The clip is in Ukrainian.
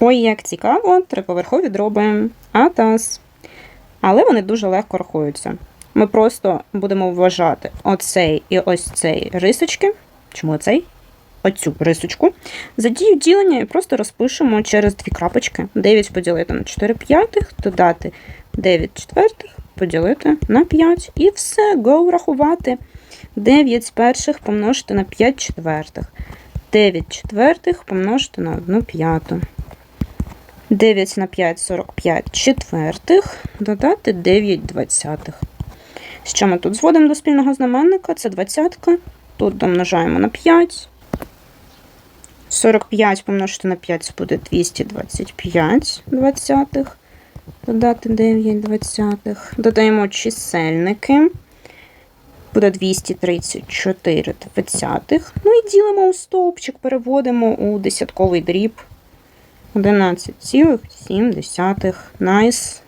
Ой, як цікаво, триповерхові дроби. Атас. Але вони дуже легко рахуються. Ми просто будемо вважати оцей і ось цей рисочки. Чому оцей? Оцю рисочку. За дію ділення і просто розпишемо через дві крапочки. 9 поділити на 4 п'ятих, додати 9 четвертих, поділити на 5. І все, го рахувати. 9 перших помножити на 5 четвертих. 9 четвертих помножити на 1 п'яту. 9 на 5 45 четвертих, додати 9 двадцятих. Що ми тут зводимо до спільного знаменника? Це двадцятка. Тут домножаємо на 5. 45 помножити на 5 це буде 225 двадцятих. Додати 9 двадцятих. Додаємо чисельники. Буде 234 двадцятих. Ну і ділимо у стовпчик, переводимо у десятковий дріб. 11,7. Найс.